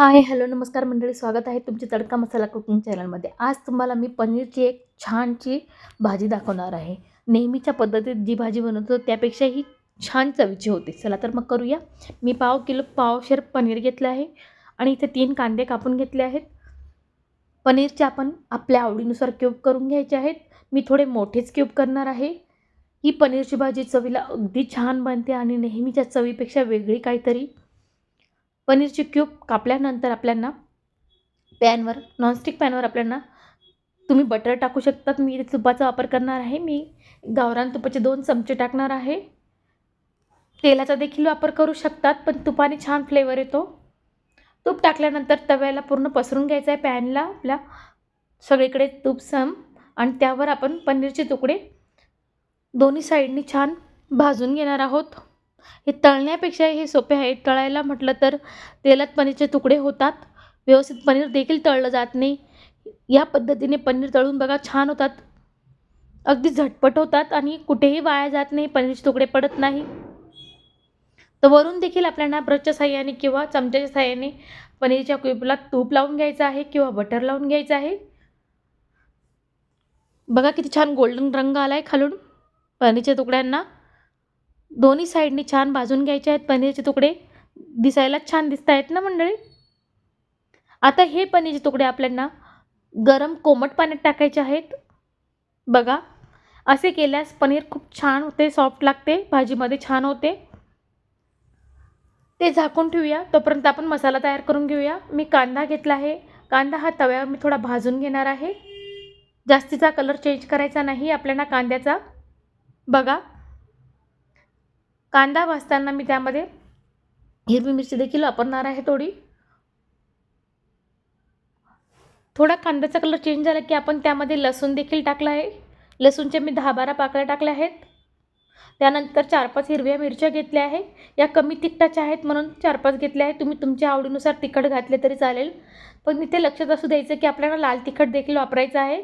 Hi hello नमस्कार मंडळी स्वागत आहे तुमची तडका मसाला कुकिंग चॅनलमध्ये. आज तुम्हाला मी पनीरची एक छानची भाजी दाखवणार आहे. नेहमीच्या पद्धतीत जी भाजी बनवतो त्यापेक्षाही छान चवीची होते. चला तर मग करूया. मी पाव किलो पावशेर पनीर घेतलं आहे आणि इथे तीन कांदे कापून घेतले आहेत. पनीरचे आपण आपल्या आवडीनुसार क्यूब करून घ्यायचे आहेत. मी थोडे मोठेच क्यूब करणार आहे. ही पनीरची भाजी चवीला अगदी छान बनते आणि नेहमीच्या चवीपेक्षा वेगळी काहीतरी पनीरचे क्यूब कापल्यानंतर आपल्यांना पॅनवर नॉनस्टिक पॅनवर आपल्यांना तुम्ही बटर टाकू शकतात. मी तुपाचा वापर करणार आहे. मी गावरान तुपाचे दोन चमचे टाकणार आहे. तेलाचा देखील वापर करू शकतात पण तुपाने छान फ्लेवर येतो. तूप टाकल्यानंतर तव्याला पूर्ण पसरून घ्यायचं आहे. पॅनला आपल्या सगळीकडे तूप सम आणि त्यावर आपण पनीरचे तुकडे दोन्ही साईडनी छान भाजून घेणार आहोत. हे तळण्यापेक्षा हे सोपे आहे. तळायला म्हटलं तर तेलात पनीरचे तुकडे होतात. व्यवस्थित पनीर देखील तळलं जात नाही. या पद्धतीने पनीर तळून बघा छान होतात. अगदी झटपट होतात आणि कुठेही वाया जात नाही. पनीरचे तुकडे पडत नाही. तर वरून देखील आपल्याला ब्रशच्या साह्याने किंवा चमच्याच्या साह्याने पनीरच्या क्यूबला तूप लावून घ्यायचं आहे किंवा बटर लावून घ्यायचं आहे. बघा किती छान गोल्डन रंग आला आहे खालून पनीरच्या तुकड्यांना. दोन्ही साईडने छान भाजून घ्यायचे आहेत पनीरचे तुकडे. दिसायला छान दिसत आहेत ना मंडळी? आता हे पनीरचे तुकडे आपल्यांना गरम कोमट पाण्यात टाकायचे आहेत. बघा असे केल्यास पनीर खूप छान होते सॉफ्ट लागते भाजीमध्ये छान होते. ते झाकून ठेवूया तोपर्यंत आपण मसाला तयार करून घेऊया. मी कांदा घेतला आहे. कांदा हा तव्यावर मी थोडा भाजून घेणार आहे. जास्तीचा कलर चेंज करायचा नाही आपल्याला कांद्याचा. बघा कांदा भाजताना मी त्यामध्ये हिरवी मिरची देखील वापरणार आहे थोडी. थोडा कांद्याचा कलर चेंज झाला की आपण त्यामध्ये लसूण देखील टाकला आहे. लसूणचे मी दहा बारा पाकळ्या टाकल्या आहेत. त्यानंतर चार पाच हिरव्या मिरच्या घेतल्या आहे. या कमी तिखटाच्या आहेत म्हणून चार पाच घेतल्या आहेत तुम्ही तुमच्या आवडीनुसार तिखट घातले तरी चालेल. पण इथे लक्षात असू द्यायचं की आपल्याला लाल तिखट देखील वापरायचं आहे.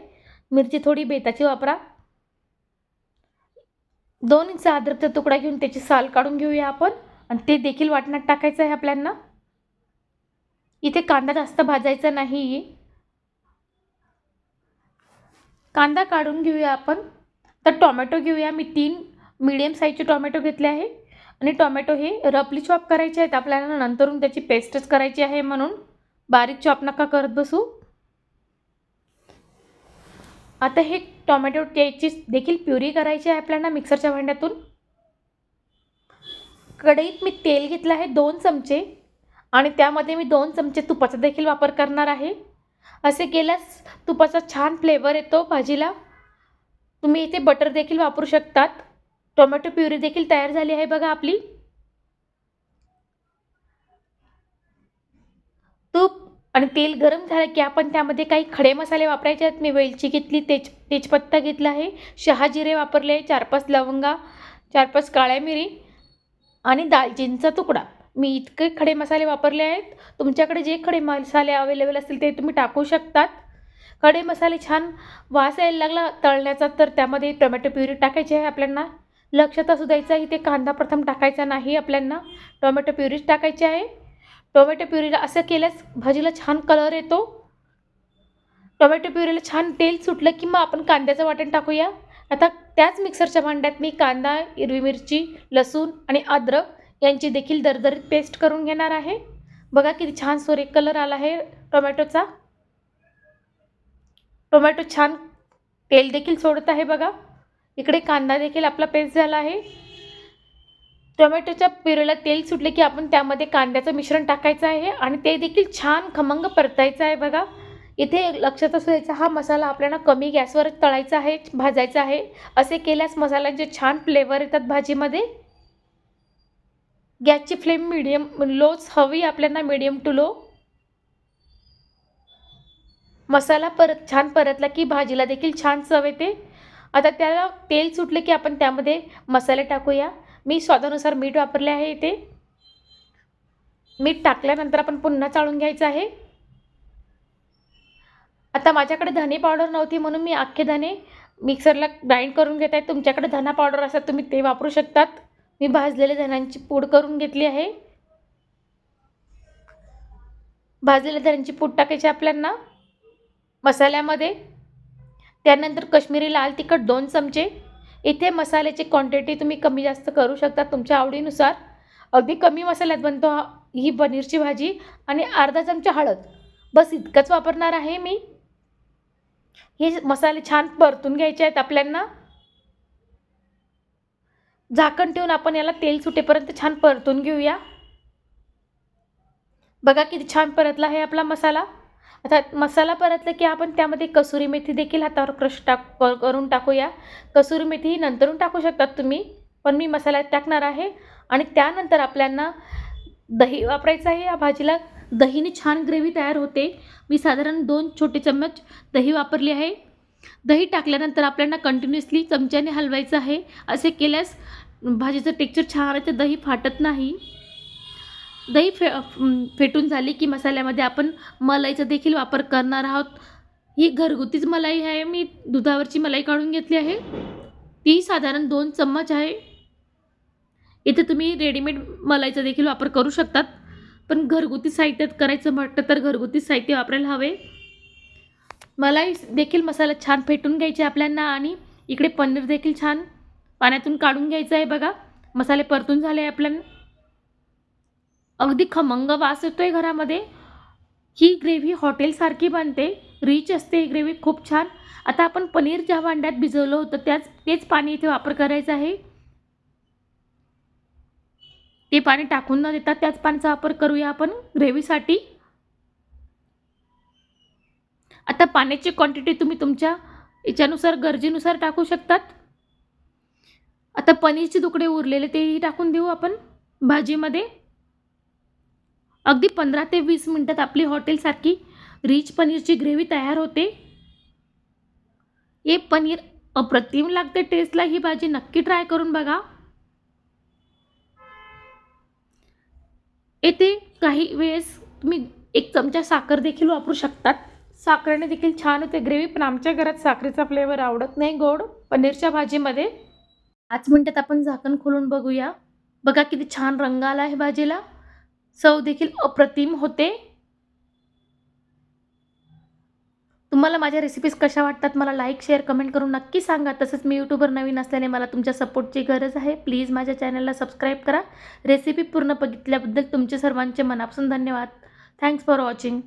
मिरची थोडी बेताची वापरा. दोन इंच अद्रकचा तुकडा घेऊन त्याची साल काढून घेऊया आपण. आणि ते देखील वाटणात टाकायचं आहे आपल्यांना. इथे कांदा जास्त भाजायचा नाही कांदा काढून घेऊया आपण. तर टोमॅटो घेऊया. मी तीन मिडियम साईजचे टोमॅटो घेतले आहे. आणि टोमॅटो हे रफली चॉप करायचे आहेत. आपल्याला नंतरून त्याची पेस्टच करायची आहे म्हणून. बारीक चॉप नका करत बसू. आता हे टॉमॅटो त्याची देखील प्युरी करायची आहे आपल्याला मिक्सरच्या भांड्यातून. कढईत मी तेल घेतलं आहे दोन चमचे आणि त्यामध्ये मी दोन चमचे तुपाचा देखील वापर करणार आहे. असे केल्यास तुपाचा छान फ्लेवर येतो भाजीला. तुम्ही इथे बटर देखील वापरू शकतात. टोमॅटो प्युरी देखील तयार झाली आहे बघा आपली. तूप आणि तेल गरम झालं की आपण त्यामध्ये काही खडे मसाले वापरायचे आहेत. मी वेलची घेतली तेज तेजपत्ता घेतला आहे. शहा जिरे वापरले चार पाच लवंगा चार पाच काळ्या मिरी आणि दालचिनीचा तुकडा. मी इतके खडे मसाले वापरले आहेत. तुमच्याकडे जे खडे मसाले अवेलेबल असतील ते तुम्ही टाकू शकतात. खडे मसाले छान वास यायला लागला तळण्याचा तर त्यामध्ये टोमॅटो प्युरी टाकायची आहे आपल्यांना. लक्षात असू द्यायचं इथे कांदा प्रथम टाकायचा नाही आपल्यांना. टोमॅटो प्युरीच टाकायची आहे. टोमॅटो प्युरीला असं केल्यास भाजीला छान कलर येतो. टोमॅटो प्युरीला छान तेल सुटलं की मग आपण कांद्याचं वाटण टाकूया. आता त्याच मिक्सरच्या भांड्यात मी कांदा हिरवी मिरची लसूण आणि अद्रक यांची देखील दरदरीत पेस्ट करून घेणार आहे. बघा किती छान सोरेक कलर आला आहे टोमॅटोचा. टोमॅटो छान तेल देखील सोडत आहे बघा. इकडे कांदा देखील आपला पेस्ट झाला आहे. टोमॅटोच्या पिरेला तेल सुटले की आपण त्यामध्ये कांद्याचं मिश्रण टाकायचं आहे आणि ते देखील छान खमंग परतायचं आहे बघा. इथे लक्षात असू द्यायचा हा मसाला आपल्याला कमी गॅसवर तळायचा आहे भाजायचा आहे. असे केल्यास मसाल्यांचे छान फ्लेवर येतात भाजीमध्ये. गॅसची फ्लेम मिडियम लोच हवी आपल्याला मिडियम टू लो मसाला परत छान परतला की भाजीला देखील छान चव येते. आता त्याला तेल सुटले की आपण त्यामध्ये मसाले टाकूया. मी स्वादानुसार मीठ वापरले आहे इथे. मीठ टाकल्यानंतर आपण पुन्हा चाळून घ्यायचं आहे. आता माझ्याकडे धने पावडर नव्हती म्हणून मी अख्खे धने मिक्सरला ग्राइंड करून घेत आहे. तुमच्याकडे धना पावडर असतात तुम्ही ते वापरू शकतात. मी भाजलेले धनांची पूड करून घेतली आहे. भाजलेल्या धण्यांची पूड टाकायची आपल्यांना. मसाल्यामध्ये. त्यानंतर कश्मीरी लाल तिखट दोन चमचे. इथे मसाल्याची क्वांटिटी तुम्ही कमी जास्त करू शकता तुमच्या आवडीनुसार. अगदी कमी मसाल्यात बनतो ही पनीरची भाजी आणि अर्धा चमचा हळद. बस इतकंच वापरणार आहे मी. हे मसाले छान परतून घ्यायचे आहेत आपल्यांना. झाकण ठेवून आपण याला तेल सुटेपर्यंत छान परतून घेऊया. बघा किती छान परतला आहे आपला मसाला. आता मसाला परतला की आपण त्यामध्ये कसुरी मेथी देखील हातावर क्रश टाक करून टाकूया. कसुरी मेथी ही नंतरून टाकू शकतात तुम्ही पण मी मसाल्यात टाकणार आहे. आणि त्यानंतर आपल्यांना दही वापरायचं आहे. या भाजीला दहीने छान ग्रेव्ही तयार होते. मी साधारण दोन छोटे चम्मच दही वापरली आहे. दही टाकल्यानंतर आपल्याला कंटिन्युअसली चमच्याने हलवायचं आहे. असे केल्यास भाजीचं टेक्चर छान आहे. तर दही फाटत नाही. दही फे फेटून झाली की मसाल्यामध्ये आपण मलाईचा देखील वापर करणार आहोत. ही घरगुतीच मलाई आहे. मी दुधावरची मलाई काढून घेतली आहे. ती साधारण दोन चम्मच आहे. इथे तुम्ही रेडीमेड मलाईचा देखील वापर करू शकतात. पण घरगुती साहित्यात करायचं म्हटलं तर घरगुती साहित्य वापरायला हवे. मलाई देखील मसाला छान फेटून घ्यायचे आपल्यांना आणि इकडे पनीर देखील छान पाण्यातून काढून घ्यायचं आहे बघा. मसाले परतून झाले आहे आपल्याला. अगदी खमंग वास येतो आहे घरामध्ये. ही ग्रेव्ही हॉटेलसारखी बनते रिच असते ही ग्रेव्ही खूप छान. आता आपण पनीर ज्या भांड्यात भिजवलं होतं त्याच तेच पाणी इथे वापर करायचं आहे. ते पाणी टाकून न देता त्याच पाण्याचा वापर करूया आपण ग्रेव्हीसाठी. आता पाण्याची क्वांटिटी तुम्ही तुमच्या याच्यानुसार गरजेनुसार टाकू शकतात. आता पनीरचे तुकडे उरलेले तेही टाकून देऊ आपण भाजीमध्ये. अगदी पंधरा ते वीस मिनटात आपली हॉटेलसारखी रिच पनीरची ग्रेव्ही तयार होते. हे पनीर अप्रतिम लागते टेस्टला ही भाजी नक्की ट्राय करून बघा. येथे काही वेळेस तुम्ही एक चमचा साखर देखील वापरू शकतात. साखरेने देखील छान होते ग्रेव्ही पण आमच्या घरात साखरेचा फ्लेवर आवडत नाही गोड पनीरच्या भाजीमध्ये. पाच मिनटात आपण झाकण खोलून बघूया. बघा किती छान रंग आला आहे भाजीला. चव देखील अप्रतिम होते. तुम्हाला माझ्या रेसिपीज कशा वाटतात मला लाईक शेअर कमेंट करून नक्की सांगा. तसंच मी यूट्यूबर नवीन असल्याने मला तुमच्या सपोर्टची गरज आहे. प्लीज माझ्या चॅनलला सबस्क्राईब करा. रेसिपी पूर्ण बघितल्याबद्दल तुमचे सर्वांचे मनापासून धन्यवाद. Thanks for watching